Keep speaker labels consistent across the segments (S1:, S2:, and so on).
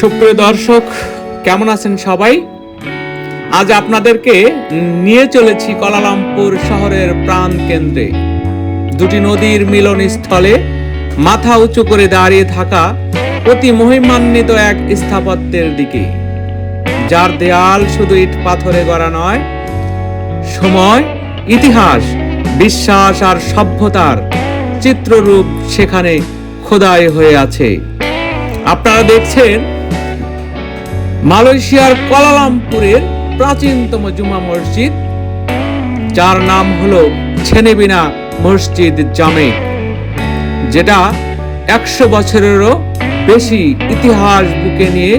S1: সুপ্রিয় দর্শক, কেমন আছেন সবাই? আজ আপনাদেরকে নিয়ে চলেছি কলালামপুর শহরের প্রাণ কেন্দ্রে। দুটি নদীর মিলনস্থলে মাথা উঁচু করে দাঁড়িয়ে থাকা অতি মহিমান্বিত এক স্থাপত্যের দিকে। যার দেয়াল শুধু ইট পাথরে গড়া নয়, সময়, ইতিহাস, বিশ্বাস আর সভ্যতার চিত্ররূপ সেখানে খোদাই হয়ে আছে। আপনারা দেখছেন মালয়েশিয়ার কলালামপুরের প্রাচীনতম জুমা মসজিদ, যার নাম হলো ছেনেবিনা মসজিদ জামে, যেটা একশো বছরেরও বেশি ইতিহাস বুকে নিয়ে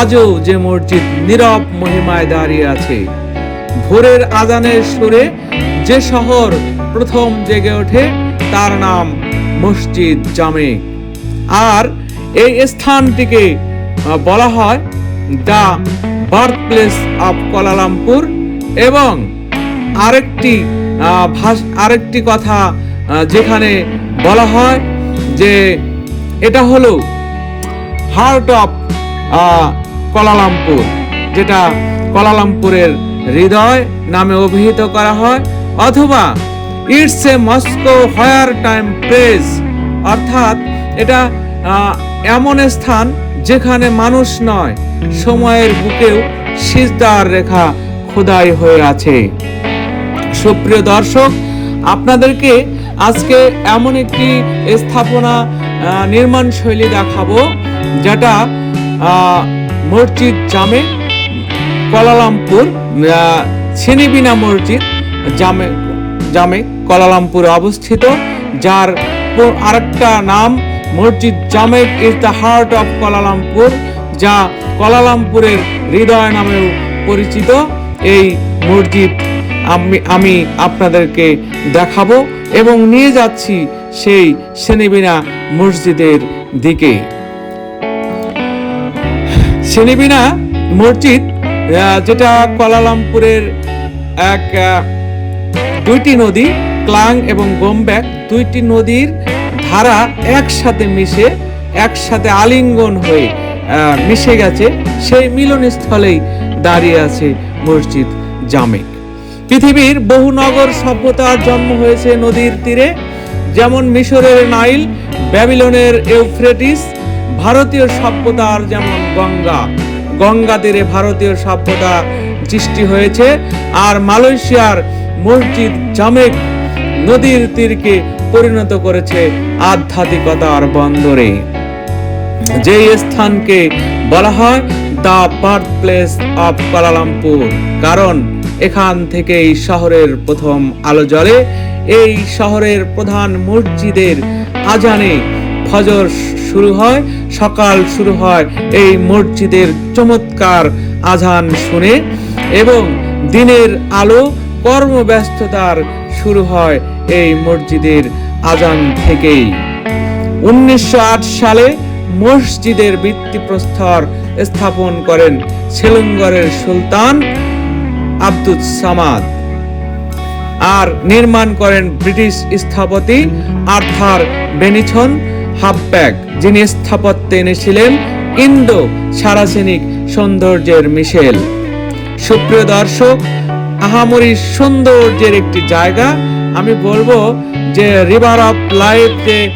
S1: আজও যে মসজিদ নীরব মহিমায় দাঁড়িয়ে আছে। ভোরের আজানের সুরে যে শহর প্রথম জেগে ওঠে, তার নাম মসজিদ জামে। আর এই স্থানটিকে বলা হয় the birth place of Kuala Lumpur এবং আরেকটি আরেকটি কথা যেখানে বলা হয় যে এটা হলো হার্ট অফ কলালামপুর যেটা কলালামপুরের হৃদয় নামে অভিহিত করা হয়, অথবা it's a mosque higher time press অর্থাৎ এটা এমন স্থান যেখানে মানুষ নয়, সময়ের বুকেও সিজদার রেখা খোদাই হয়ে আছে। সুপ্রিয় দর্শক, আপনাদেরকে আজকে এমন একটি স্থাপনা নির্মাণ শৈলী দেখাবো, যেটা মসজিদ জামে কলালামপুর ছিনিবিনা মসজিদ জামে জামে কলালামপুরে অবস্থিত, যার আরেকটা নাম মসজিদ Jamek is the heart of Kuala Lumpur, যা কলালামপুরের হৃদয় নামেও পরিচিত। এই মসজিদ আমি আমি আপনাদেরকে দেখাবো এবং নিয়ে যাচ্ছি সেই সেনিবিনা মসজিদের দিকে। সেনিবিনা মসজিদ যেটা কলালামপুরের এক দুইটি নদী, ক্লাং এবং গোমব্যাক দুইটি নদীর ধারা একসাথে মিশে, একসাথে আলিঙ্গন হয়ে মিশে গেছে, সেই মিলনস্থলেই দাঁড়িয়ে আছে মসজিদ জামেক পৃথিবীর বহু নগর সভ্যতার জন্ম হয়েছে নদীর তীরে। যেমন মিশরের নাইল, ব্যাবিলনের ইউফ্রেটিস, ভারতীয় সভ্যতার যেমন গঙ্গা। গঙ্গা তীরে ভারতীয় সভ্যতা সৃষ্টি হয়েছে, আর মালয়েশিয়ার মসজিদ জামেক নদীর তীরকে পরিণত করেছে আধ্যাত্মিকতার বন্দরে। যে স্থানকে বলা হয় the birth place of Kuala Lumpur কারণ এখান থেকেই শহরের প্রথম আলো জ্বলে, এই শহরের প্রধান মসজিদের আজানে ফজর শুরু হয়, সকাল শুরু হয় এই মসজিদের চমৎকার আজান শুনে, এবং দিনের আলো কর্মব্যস্ততার শুরু হয় এই মসজিদের আজান থেকেই। উনিশশো সালে মসজিদের ভিত্তিপ্রস্তর স্থাপন করেন সেলুঙ্গরের সুলতান আব্দুল সামাদ আর নির্মাণ করেন ব্রিটিশ স্থপতি আর্থার বেনিছন হাফপ্যাক যিনি স্থাপত্যে এনেছিলেন ইন্দো সারাসেনিক সৌন্দর্যের মিশেল। সুপ্রিয় দর্শক, আহামরি সৌন্দর্যের একটি জায়গা আমি বলব যে রিভার অফ লাইফ যে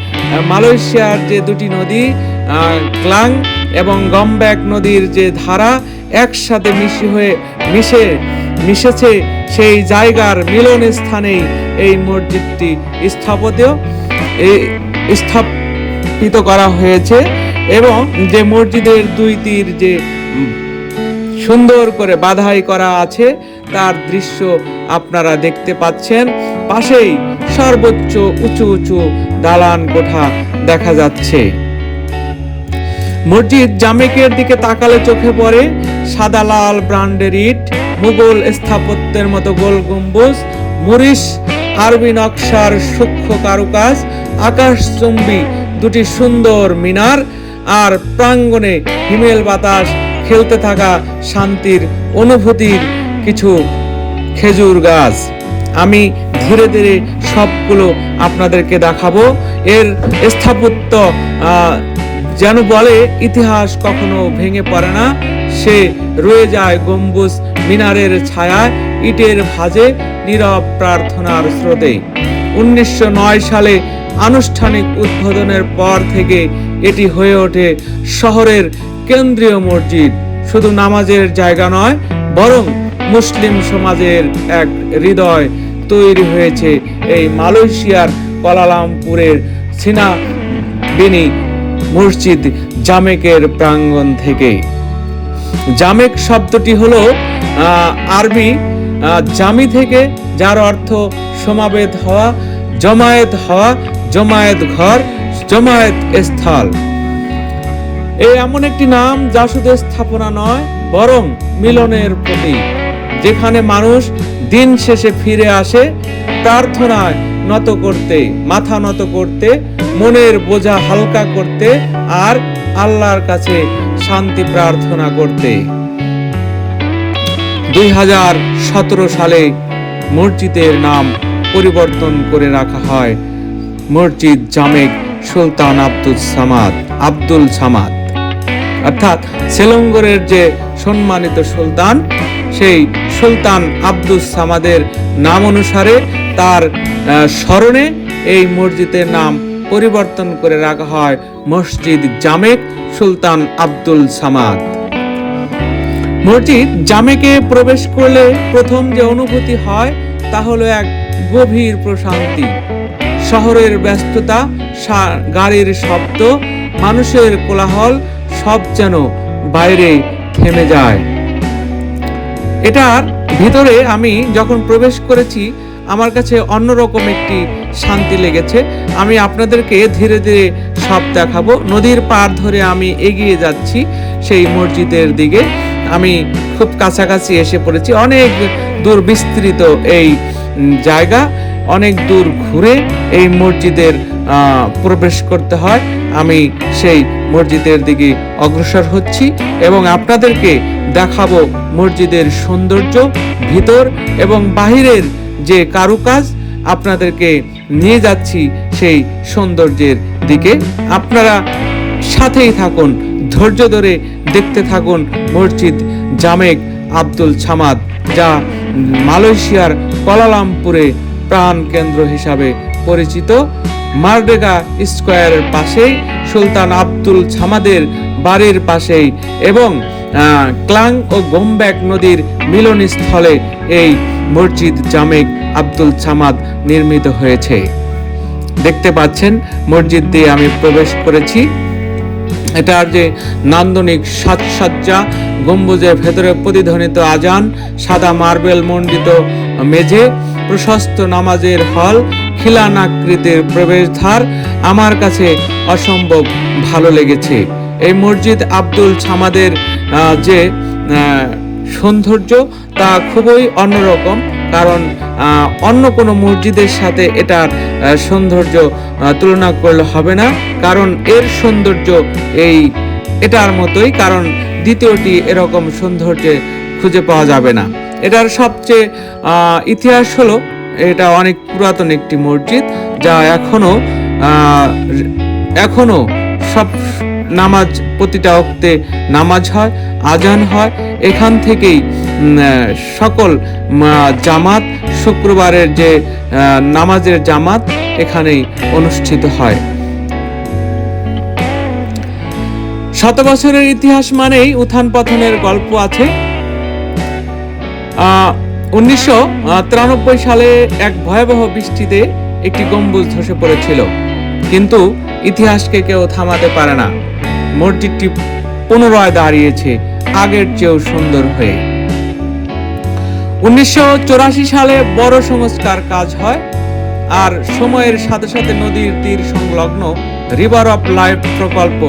S1: মালয়েশিয়ার যে দুটি নদী ক্লাং এবং গমব্যাক নদীর যে ধারা একসাথে মিশে হয়ে, মিশে, মিশেছে সেই জায়গার মিলন স্থানেই এই মসজিদটি স্থাপত্য স্থাপিত করা হয়েছে এবং যে মসজিদের দুই তীর যে সুন্দর করে বাধাই করা আছে, তার দৃশ্য আপনারা দেখতে পাচ্ছেন, পাশেই সর্বোচ্চ উঁচু উঁচু দালান কোঠা দেখা যাচ্ছে। মসজিদ জামেকের দিকে তাকালে চোখে পড়ে সাদা লাল ব্রান্ডের ইট, মুঘল স্থাপত্যের মতো গোল গম্বুজ, মরিস, আরবি নকশার সূক্ষ্ম কারুকাজ, আকাশচুম্বী দুটি সুন্দর মিনার, আর প্রাঙ্গণে হিমেল বাতাস খেলতে থাকা শান্তির অনুভূতির কিছু খেজুর গাছ। আমি ধীরে ধীরে সবগুলো আপনাদেরকে দেখাবো। এর স্থাপত্য যেন বলে, ইতিহাস কখনো ভেঙে পড়ে না। সে রয়ে যায় গম্বুজ মিনারের ছায়ায়, ইটের ভাজে, নীরব প্রার্থনার স্রোতে। উনিশশো নয় সালে আনুষ্ঠানিক উদ্বোধনের পর থেকে এটি হয়ে ওঠে শহরের কেন্দ্রীয় মসজিদ। শুধু নামাজের জায়গা নয়, বরং মুসলিম সমাজের এক হৃদয় তৈরি হয়েছে এই মালয়েশিয়ার কলালামপুরের সিনা বিনি মসজিদ জামেকের প্রাঙ্গণ থেকে। জামেক শব্দটি হলো আরবি জামি থেকে, যার অর্থ সমাবেত হওয়া, জমায়েত হওয়া, জমায়েত ঘর, জমায়েত স্থল। এই এমন একটি নাম যা শুধু স্থাপনা নয়, বরং মিলনের প্রতীক। যেখানে মানুষ দিন শেষে ফিরে আসে, প্রার্থনায় নত করতে, মাথা নত করতে, মনের বোঝা হালকা করতে আর আল্লাহর কাছে শান্তি প্রার্থনা করতে। দুই হাজার সতেরো সালে মসজিদের নাম পরিবর্তন করে রাখা হয়, মসজিদ জামেক সুলতান আব্দুল সামাদ আব্দুল সামাদ। অর্থাৎ সেলঙ্গরের যে সম্মানিত সুলতান সেই সুলতান আব্দুস সামাদের নাম অনুসারে তার স্মরণে এই মসজিদের নাম পরিবর্তন করে রাখা হয় মসজিদ জামেক সুলতান আব্দুল সামাদ। মসজিদ জামেকে প্রবেশ করলে প্রথম যে অনুভূতি হয় তা হলো এক গভীর প্রশান্তি। শহরের ব্যস্ততা গাড়ির শব্দ, মানুষের কোলাহল সব যেন বাইরে থেমে যায়। এটার ভিতরে আমি যখন প্রবেশ করেছি, আমার কাছে অন্যরকম একটি শান্তি লেগেছে। আমি আপনাদেরকে ধীরে ধীরে সব দেখাবো। নদীর পার ধরে আমি এগিয়ে যাচ্ছি সেই মসজিদের দিকে। আমি খুব কাছাকাছি এসে পড়েছি। অনেক দূর বিস্তৃত এই জায়গা। অনেক দূর ঘুরে এই মসজিদের প্রবেশ করতে হয়। আমি সেই মসজিদের দিকে অগ্রসর হচ্ছি এবং আপনাদেরকে দেখাবো মসজিদের সৌন্দর্য, ভিতর এবং বাহিরের যে কারুকাজ, আপনাদেরকে নিয়ে যাচ্ছি সেই সৌন্দর্যের দিকে। আপনারা সাথেই থাকুন, ধৈর্য ধরে দেখতে থাকুন মসজিদ জামেক আব্দুল ছামাদ যা মালয়েশিয়ার কলালামপুরে প্রাণ কেন্দ্র হিসাবে পরিচিত মারডেগা স্কোয়ারের পাশেই সুলতান আব্দুল ছামাদের বাড়ির পাশেই এবং ক্লাং ও গোমব্যাক নদীর মিলনস্থলে এই মসজিদ জামেক আব্দুল ছামাদ নির্মিত হয়েছে। দেখতে পাচ্ছেন, মসজিদ দিয়ে আমি প্রবেশ করেছি। এটার যে নান্দনিক সাজসজ্জা, গম্বুজের ভেতরে প্রতিধ্বনিত আজান, সাদা মার্বেল মণ্ডিত মেঝে, প্রশস্ত নামাজের হল, খিলানাকৃতির প্রবেশদ্বার, আমার কাছে অসম্ভব ভালো লেগেছে। এই মসজিদ আব্দুল ছামাদের যে সৌন্দর্য, তা খুবই অন্যরকম। কারণ অন্য কোনো মসজিদের সাথে এটার সৌন্দর্য তুলনা করলে হবে না। কারণ এর সৌন্দর্য এই এটার মতোই কারণ দ্বিতীয়টি এরকম সৌন্দর্যে খুঁজে পাওয়া যাবে না। এটার সবচেয়ে ইতিহাস হলো এটা অনেক পুরাতন একটি মসজিদ যা এখনও আহ, এখনও সব নামাজ প্রতিটা অক্তে নামাজ হয়, আজান হয়। এখান থেকেই সকল জামাত, শুক্রবারের যে নামাজের জামাত এখানেই অনুষ্ঠিত হয়। শত বছরের ইতিহাস মানেই উত্থান পতনের গল্প আছে। উনিশশো তিরানব্বই সালে এক ভয়াবহ বৃষ্টিতে একটি গম্বুজ ধসে পড়েছিল। কিন্তু ইতিহাসকে কেউ থামাতে পারে না। মসজিদটি পুনরায় দাঁড়িয়েছে আগের চেয়েও সুন্দর হয়ে। উনিশশো সালে বড় সংস্কার কাজ হয়, আর সময়ের সাথে সাথে নদীর তীর সংলগ্ন রিভার অফ লাইফ প্রকল্প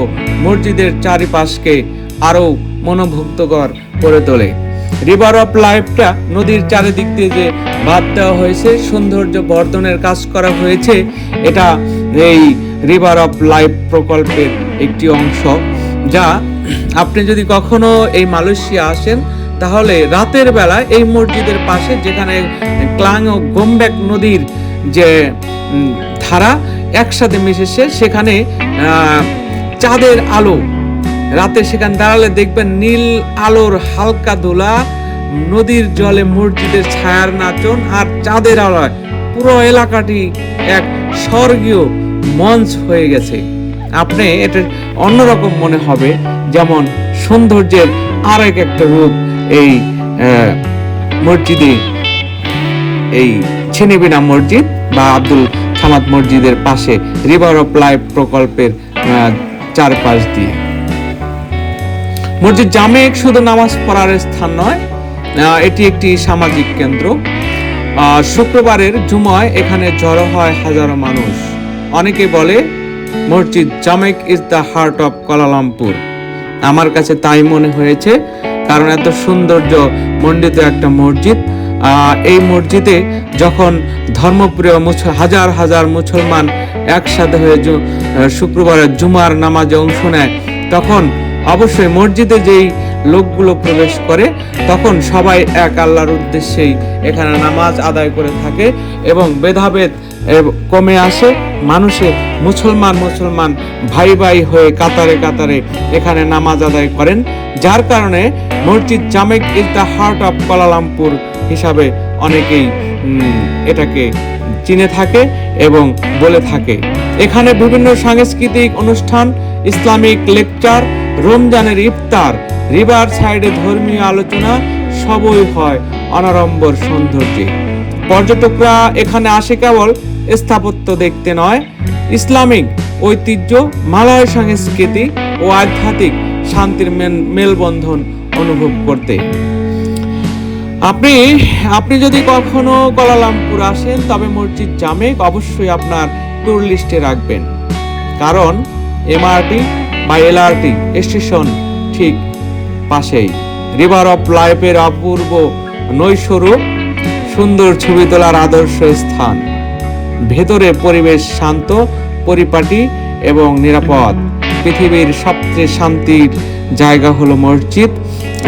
S1: মসজিদের চারিপাশকে আরও মনোভুক্তকর করে তোলে। রিভার অফ লাইফটা নদীর চারিদিক দিয়ে যে বাদ দেওয়া হয়েছে, সৌন্দর্য বর্ধনের কাজ করা হয়েছে, এটা এই রিভার অফ লাইফ প্রকল্পের একটি অংশ, যা আপনি যদি কখনো এই মালয়েশিয়া আসেন, তাহলে রাতের বেলা এই মসজিদের পাশে যেখানে ক্লাং ও গোমব্যাক নদীর যে ধারা একসাথে মিশেছে, সেখানে চাঁদের আলো। রাতে সেখানে দাঁড়ালে দেখবেন নীল আলোর হালকা দোলা নদীর জলে মসজিদের ছায়ার নাচন আর চাঁদের আলোয় পুরো এলাকাটি এক স্বর্গীয় মঞ্চ হয়ে গেছে। আপনি এটা অন্যরকম মনে হবে, যেমন সৌন্দর্যের আরেক একটা রূপ এই মসজিদে, এই ছেনিবিনা মসজিদ বা আব্দুল সামাদ মসজিদের পাশে রিভার অফ লাইফ প্রকল্পের চারপাশ দিয়ে। মসজিদ জামেক শুধু নামাজ পড়ার স্থান নয় এটি একটি সামাজিক কেন্দ্র। শুক্রবারের জুমায় এখানে জড়ো হয় হাজারো মানুষ। অনেকে বলে, মসজিদ Jamek is the heart of Kuala Lumpur. আমার কাছে তাই মনে হয়েছে, কারণ এত সৌন্দর্য মণ্ডিত একটা মসজিদ। এই মসজিদে যখন ধর্মপ্রিয় হাজার হাজার মুসলমান একসাথে হয়ে শুক্রবারের জুমার নামাজে অংশ নেয়, তখন অবশ্যই মসজিদে যেই লোকগুলো প্রবেশ করে, তখন সবাই এক আল্লাহর উদ্দেশ্যেই এখানে নামাজ আদায় করে থাকে এবং এব- কমে আসে, মানুষে মুসলমান মুসলমান ভাই ভাই হয়ে কাতারে কাতারে এখানে নামাজ আদায় করেন, যার কারণে মসজিদ Jamek is the heart of Kuala Lumpur হিসাবে অনেকেই এটাকে চিনে থাকে এবং বলে থাকে। এখানে বিভিন্ন সাংস্কৃতিক অনুষ্ঠান, ইসলামিক লেকচার, রমজানের ইফতার, রিভার সাইডে ধর্মীয় আলোচনা, সবই হয় অনারম্বর সৌন্দর্যে। পর্যটকরা এখানে আসে কেবল স্থাপত্য দেখতে নয়, ইসলামিক ঐতিহ্য, মালয় সংস্কৃতি ও আধ্যাত্মিক শান্তির মেলবন্ধন অনুভব করতে। আপনি আপনি যদি কখনো কলালামপুর আসেন, তবে মসজিদ জামেক অবশ্যই আপনার ট্যুর লিস্টে রাখবেন। কারণ এমআরটি বা এলআরটি স্টেশন ঠিক পাশেই। রিভার অফ লাইফের অপূর্ব নৈস্বরূপ সুন্দর ছবি তোলার আদর্শ স্থান। ভেতরে পরিবেশ শান্ত, পরিপাটি এবং নিরাপদ। পৃথিবীর সবচেয়ে শান্তির জায়গা হলো মসজিদ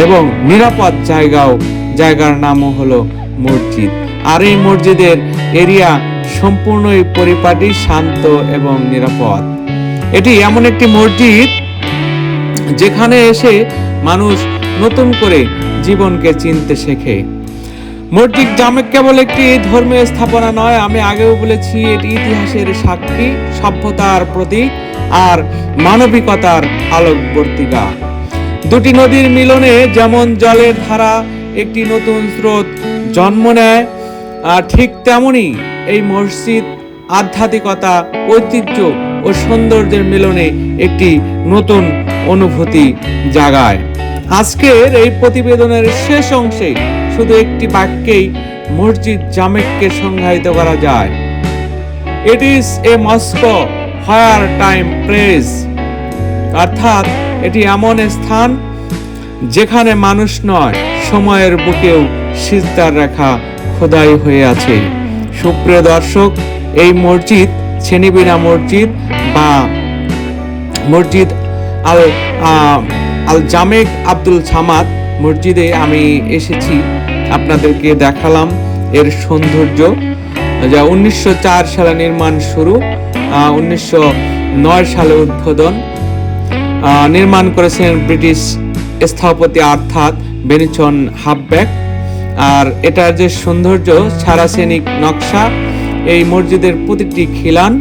S1: এবং নিরাপদ জায়গাও, জায়গার নামও হলো মসজিদ। আর এই মসজিদের এরিয়া সম্পূর্ণই পরিপাটি, শান্ত এবং নিরাপদ। এটি এমন একটি মসজিদ যেখানে এসে মানুষ নতুন করে জীবনকে চিনতে শেখে। মসজিদ জামেক কেবল একটি ধর্মীয় স্থাপনা নয়, আমি আগেও বলেছি এটি ইতিহাসের সাক্ষী, সভ্যতার প্রতীক আর মানবিকতার আলোকবর্তিকা। দুটি নদীর মিলনে যেমন জলের ধারা একটি নতুন স্রোত জন্ম নেয় আর ঠিক তেমনি এই মসজিদ আধ্যাত্মিকতা, ঐতিহ্য ও সৌন্দর্যের মিলনে একটি নতুন অনুভূতি জাগায়। আজকের এই প্রতিবেদনের শেষ অংশে শুধু একটি বাক্যেই মসজিদ জামেককে সংজ্ঞায়িত করা যায়। It is a mosque higher time press অর্থাৎ, এটি এমন স্থান যেখানে মানুষ নয়, সময়ের বুকেও সিজদার রাখা খোদাই হয়ে আছে। সুপ্রিয় দর্শক, এই মসজিদ, ছেনিবিনা মসজিদ বা মসজিদ আল আল জামেক আব্দুল সামাদ মসজিদে আমি এসেছি। আপনাদেরকে দেখালাম এর সৌন্দর্য। যা উনিশশো সালে নির্মাণ শুরু উনিশশো নয় সালে উদ্বোধন। নির্মাণ করেছেন ব্রিটিশ স্থপতি অর্থাৎ বেনিচন হাবব্যাক আর এটার যে সৌন্দর্য, সারাসেনিক নকশা, এই মসজিদের প্রতিটি খিলান,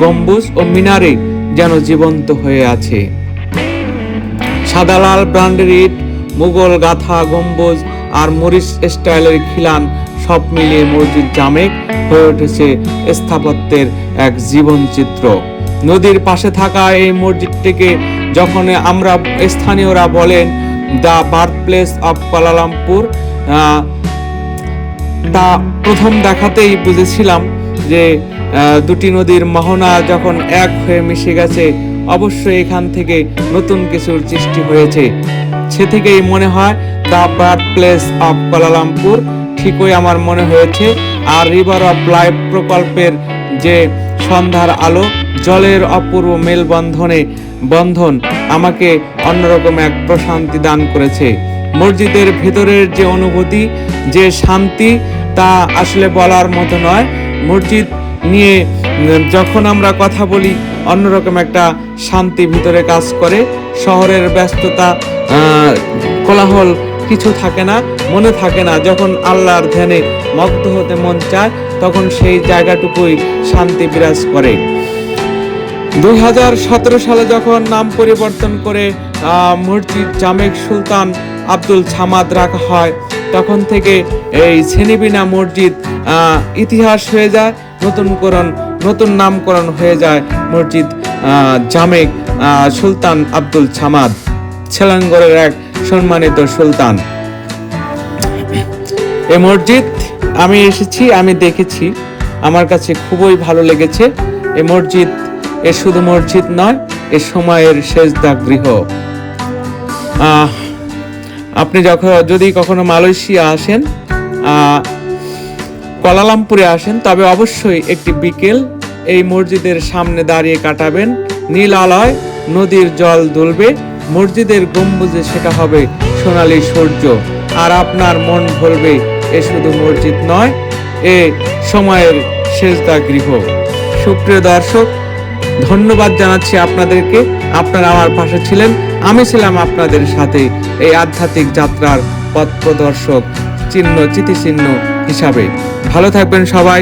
S1: গম্বুজ ও মিনারে যেন জীবন্ত হয়ে আছে। সাদা লাল ব্র্যান্ডের ইট মুঘল গাথা গম্বুজ আর মরিস স্টাইলের খিলান সব মিলিয়ে মসজিদ জামেক হয়ে উঠেছে স্থাপত্যের এক জীবন চিত্র নদীর পাশে থাকা এই মসজিদটিকে যখন আমরা স্থানীয়রা বলেন the birth place of Kuala Lumpur uh, তা প্রথম দেখাতেই বুঝেছিলাম যে দুটি নদীর মোহনা যখন এক হয়ে মিশে গেছে অবশ্যই এখান থেকে নতুন কিছুর সৃষ্টি হয়েছে। সে থেকেই মনে হয় the birth place of Kuala Lumpur. ঠিকই আমার মনে হয়েছে। আর রিভার অফ লাইফ প্রকল্পের যে সন্ধ্যার আলো, জলের অপূর্ব মেলবন্ধনে বন্ধন আমাকে অন্যরকম এক প্রশান্তি দান করেছে। মসজিদের ভেতরের যে অনুভূতি, যে শান্তি, তা আসলে বলার মতো নয়। মসজিদ নিয়ে যখন আমরা কথা বলি, অন্যরকম একটা শান্তি ভিতরে কাজ করে। শহরের ব্যস্ততা কোলাহল কিছু থাকে না, মনে থাকে না। যখন আল্লাহর ধ্যানে মগ্ন হতে মন চায়, তখন সেই জায়গাটুকুই শান্তি বিরাজ করে। দু হাজার সতেরো সালে যখন নাম পরিবর্তন করে মসজিদ জামেক সুলতান আব্দুল ছামাদ রাখা হয়, তখন থেকে এই ছেনিবিনা মসজিদ ইতিহাস হয়ে যায়, নতুনকরণ, নতুন নামকরণ হয়ে যায় মসজিদ জামেক সুলতান আব্দুল ছামাদ ছেলাঙ্গরের এক সম্মানিত সুলতান। এ মসজিদ আমি এসেছি আমি দেখেছি। আমার কাছে খুবই ভালো লেগেছে। এ মসজিদ এ শুধু মসজিদ নয় এ সময়ের সেজদা গৃহ। আহ, আপনি যখন যদি কখনো মালয়েশিয়া আসেন কলালামপুরে আসেন তবে অবশ্যই একটি বিকেল এই মসজিদের সামনে দাঁড়িয়ে কাটাবেন। নীল আলয় নদীর জল দুলবে। মসজিদের গম্বুজে সেটা হবে সোনালী সূর্য। আর আপনার মন ভরবে, এ শুধু মসজিদ নয়, এ সময়ের সেজদা গৃহ। সুপ্রিয় দর্শক, ধন্যবাদ জানাচ্ছি আপনাদেরকে। আপনারা আমার পাশে ছিলেন, আমি ছিলাম আপনাদের সাথে এই আধ্যাত্মিক যাত্রার পথ প্রদর্শক, চিহ্ন চিতিচিহ্ন হিসাবে। ভালো থাকবেন সবাই